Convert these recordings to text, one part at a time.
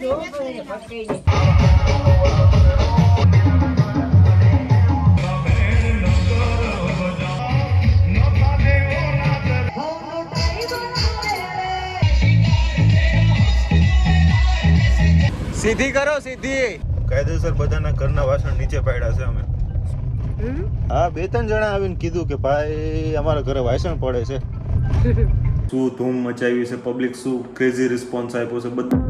સીધી કરો સીધી. કાયદેસર બધાના ઘરના વાસણ નીચે પાડ્યા છે અમે. હા બે ત્રણ જણા આવીને કીધું કે ભાઈ અમારા ઘરે વાસણ પડે છે. શું ધૂમ મચાવી છે? પબ્લિક શું ક્રેઝી રિસ્પોન્સ આપ્યો છે? બધું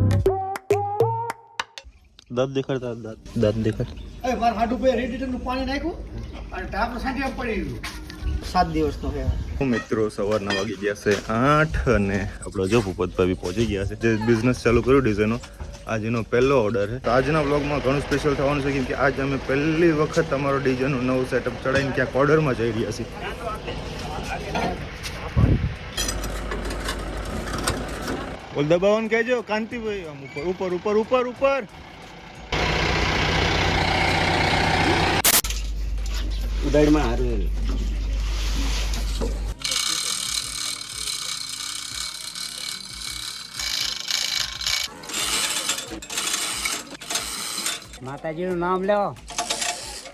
દાંત દેખાડતા દાંત દાંત દેખાડ. એ મારા હાડું ભાઈ રેડિએટરનું પાણી નાખ્યું અને ટાપનું સાંજે પડી ગયું. સાત દિવસનો છે. મિત્રો સવારના વાગી ગયા છે આઠ અને આપણો જો ભૂપતભાઈ પહોંચી ગયા છે. જે બિઝનેસ ચાલુ કર્યો ડિઝાઇનનો આજ એનો પહેલો ઓર્ડર છે. તો આજના બ્લોગમાં ઘણું સ્પેશિયલ થવાનું છે કેમ કે આજ અમે પહેલી વખત તમારો ડિઝાઇનનું નવું સેટઅપ ચડાવીને ક્યાંક ઓર્ડરમાં જઈ રહ્યા છીએ. બોલ દબાવવાનું કહેજો કાંતિભાઈ આમ ઉપર ઉપર ઉપર ઉપર ઉપર. ઉડાડમાં હારું માતાજીનું નામ લો.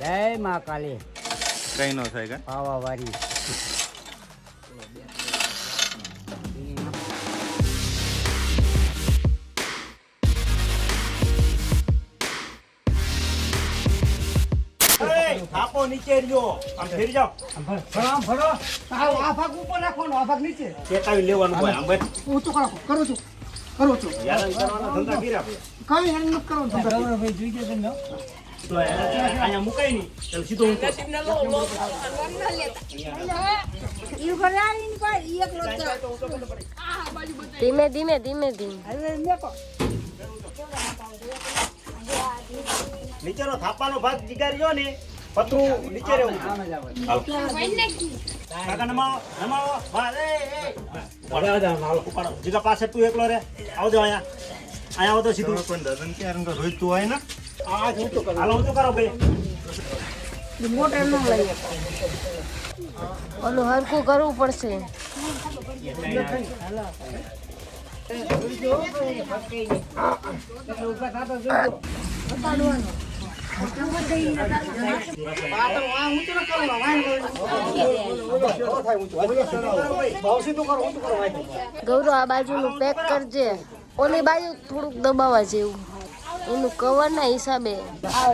જય મા કાલી. કઈ નો થાય વારી નીચે રહ્યો આમ ફેરી જાઓ. ભરો. આમ ભરો. આ આ ભાગ ઉપર રાખવાનો આ ભાગ નીચે. ચેતાવી લેવાનું હોય આમ ઊંચું કરો કરું છું કરું છું. યાર કરવાના ધંધા કર્યા કઈ હેરાન નથી કરવાનું ધંધા. તો અહીંયા મુકાય નહીં. એટલે સીધો ઊંચો ધીમે ધીમે ધીમે ધીમે. હવે મેકો. નીચેનો થાપાનો ભાગ જીગારી જો ને. પતરું નીચે રહેવું. કાકા નમાવો નમાવો ઉપાડો જીગા પાસે તું એકલો રે આવજો અહીંયા અહીંયા આવો તો સીધું પણ દાદન ક્યારે રોહિત તું આય ને આ જ ઊંચું કરો. હાલો ઊંચું કરો બે મોટર ન લઈએ ઓલું હરખું કરવું પડશે ઊભા થતા જોજો. પાતળું ગૌરવ, આ બાજુનું પેક કરજે. ઓલી બાજુ થોડુંક દબાવવા જેવું. એનું કવર ના હિસાબે. આ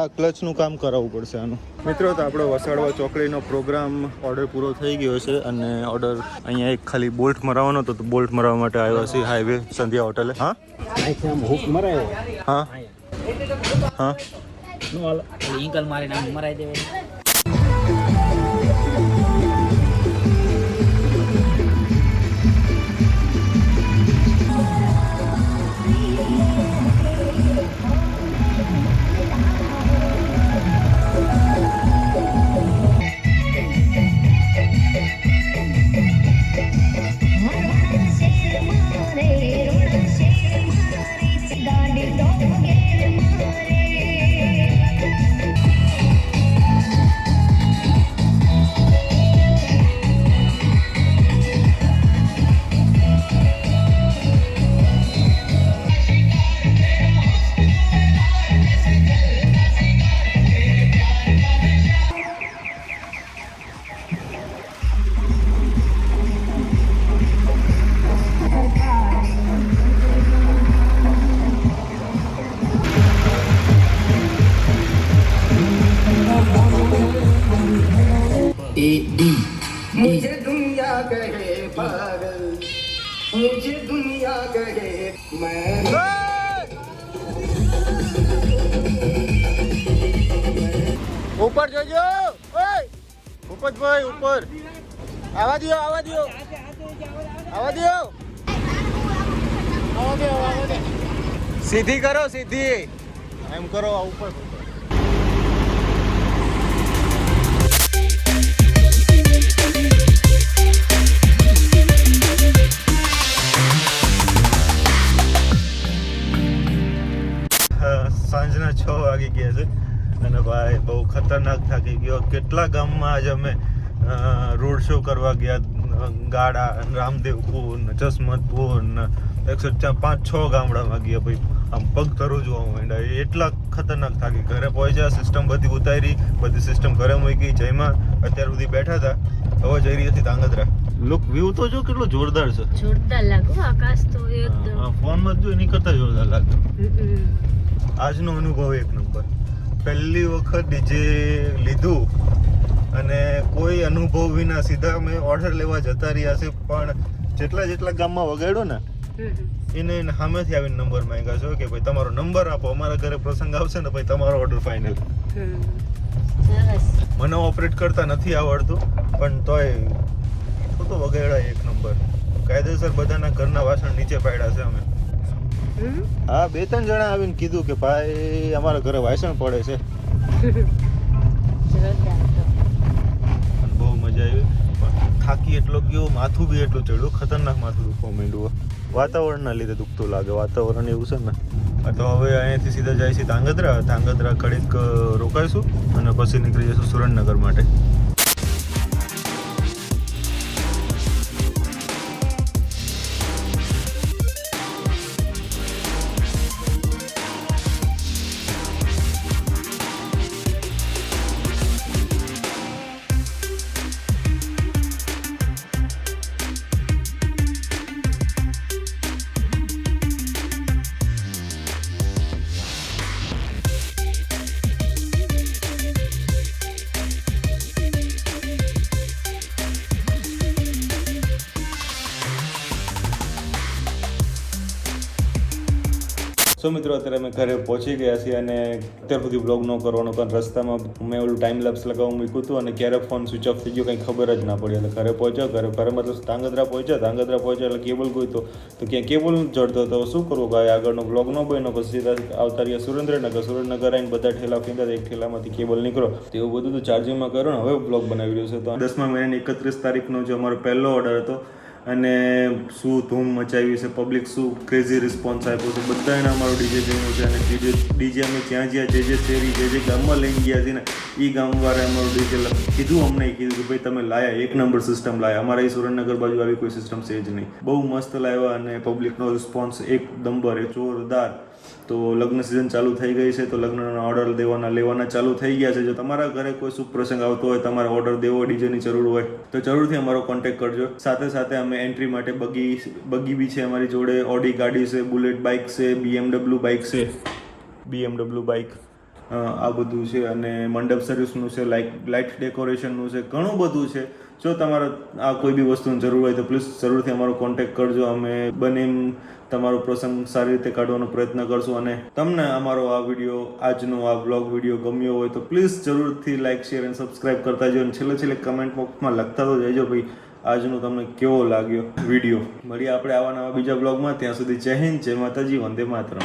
આ ક્લચનું કામ કરાવવું પડશે આનું. મિત્રો તો આપણો વસાડવા ચોકડીનો પ્રોગ્રામ ઓર્ડર પૂરો થઈ ગયો છે અને ઓર્ડર અહીંયા એક ખાલી બોલ્ટ મરાવવાનો હતો તો બોલ્ટ મરાવવા માટે આવ્યો છે હાઈવે સંધ્યા હોટલે હા? હા? હુક મરાયો હા હા કહે મેં ઉપર જોજો ઉપર ભૂપતભાઈ ઉપર. આવા દો આવા દો આવા દો સીધી કરો, સીધી. એમ કરો ઉપર ખતરનાક થાકી ગયો. કેટલા ગામમાં આજે અમે રોડ શો કરવા ગયા ગાડા રામદેવપુર ને જસમતપુર ને એકસો પાંચ છ ગામડામાં ગયા ભાઈ. આમ પગ તરું જોવા માંડ્યા. એટલા ખતરનાક થાકી. ઘરે પહોંચ્યા સિસ્ટમ બધી ઉતારી બધી સિસ્ટમ ઘરે મૂકી જયમાં અત્યાર સુધી બેઠા હતા. હવે જઈ રહી હતી તાંગધ્રા લુક વ્યૂ તો જો કેટલો જોરદાર છે. જોરદાર લાગો આકાશ તો એકદમ. ફોનમાં જ જો એની કરતા જોરદાર લાગે. આજનો અનુભવ એક નંબર પહેલી વખત ડીજે લીધું અને કોઈ અનુભવ વિના સીધા અમે ઓર્ડર લેવા જતા રહ્યા છે પણ જેટલા જેટલા ગામમાં વગાડ્યો ને એને એને સામેથી આવીને નંબર માંગ્યા છો કે ભાઈ તમારો નંબર આપો અમારા ઘરે પ્રસંગ આવશે ને ભાઈ તમારો ઓર્ડર ફાઇનલ મને ઓપરેટ કરતા નથી આવડતું પણ તોય તો તો વગાડ્યા એક નંબર કાયદેસર બધાના ઘરના વાસણ નીચે પાડ્યા છે અમે. હા, બે ત્રણ જણા આવીને કીધું કે ભાઈ, અમારા ઘરે વાસણ પડે છે. અને બહુ મજા આવી. થાકી એટલો ગયો, માથું બી એટલું ચડ્યું, ખતરનાક માથું દુખવા માંડ્યું વાતાવરણના લીધે દુખતું લાગે, વાતાવરણ એવું છે ને. તો હવે અહીંયાથી સીધા જાય છે ધાંગધ્રા. ધાંગધ્રા કડીક રોકાઈશું અને પછી નીકળી જઈશું સુરેન્દ્રનગર માટે. સો મિત્રો, અત્યારે અમે ઘરે પહોંચી ગયા છીએ અને અત્યાર સુધી બ્લોગ ન કરવાનો, પણ રસ્તામાં મેં ઓલું ટાઈમ લેપ્સ લગાવવા મૂક્યું હતું અને ક્યારે ફોન સ્વિચ ઓફ થઈ ગયો, કંઈ ખબર જ ના પડી. એટલે ઘરે પહોંચ્યો, ઘરે ઘરે મતલબ ધાંગધ્રા પહોંચ્યા ધાંગધ્રા પહોંચ્યા એટલે કેબલ ગોઈતો. તો ક્યાં કેબલ જડતો હતો, શું કરવું? ભાઈ આગળનો બ્લોગ ન બન્યો, પછી સીધા આવતા રહ્યા સુરેન્દ્રનગર. સુરેન્દ્રનગર આવીને બધા ઠેલા ફીંદા એક ઠેલામાંથી કેબલ નીકળો. તો એવું બધું તો ચાર્જિંગમાં કરો ને, હવે બ્લોગ બનાવી રહ્યો છે. તો દસમા મહિનાની એકત્રીસ તારીખનો જે અમારો પહેલો ઓર્ડર હતો અને શું ધૂમ મચાવી છે પબ્લિક શું ક્રેઝી રિસ્પોન્સ આપ્યો છે બધાને અમારો ડીજે જોયું છે. અને ડીજે ડીજે અમે જ્યાં જ્યાં જે જે શેરી, જે જે ગામમાં લઈને ગયા છે ને એ ગામવાળા અમારું ડીજે કીધું અમને, કીધું કે ભાઈ તમે લાયા, એક નંબર સિસ્ટમ લાયા. અમારા એ સુરેન્દ્રનગર બાજુ આવી કોઈ સિસ્ટમ છે જ નહીં. બહુ મસ્ત લાવ્યા અને પબ્લિકનો રિસ્પોન્સ એક નંબર એ જોરદાર. તો લગ્ન સિઝન ચાલુ થઈ ગઈ છે, તો લગ્નના ઓર્ડર દેવાના લેવાના ચાલુ થઈ ગયા છે. જો તમારા ઘરે કોઈ શુભ પ્રસંગ આવતો હોય, તમારે ઓર્ડર દેવો ડીજેની જરૂર હોય, તો જરૂરથી અમારો કોન્ટેક કરજો. સાથે સાથે અમે એન્ટ્રી માટે બગી બગી બી છે અમારી જોડે. ઓડી ગાડી છે બુલેટ બાઇક છે બીએમડબલ્યુ બાઇક છે. બીએમડબલ્યુ બાઇક આ બધું છે અને મંડપ સર્વિસનું છે લાઇટ લાઇટ ડેકોરેશનનું છે, ઘણું બધું છે. જો તમારે આ કોઈ બી વસ્તુની જરૂર હોય તો પ્લીઝ જરૂરથી અમારો કોન્ટેક્ટ કરજો. અમે બને એમ તમારો પ્રસંગ સારી રીતે કાઢવાનો પ્રયત્ન કરશું અને તમને અમારો આ વીડિયો, આજનો આ બ્લોગ વીડિયો ગમ્યો હોય તો પ્લીઝ જરૂરથી લાઇક શેર અને સબસ્ક્રાઇબ કરતા જજો અને છેલ્લે છેલ્લે કમેન્ટ બોક્સમાં લખતા તો જજો ભાઈ, આજનો તમને કેવો લાગ્યો વીડિયો. મળીએ આપણે આવા નવા બીજા બ્લોગમાં ત્યાં સુધી જય હિન્દ, જય માતાજી, વંદે માતરમ.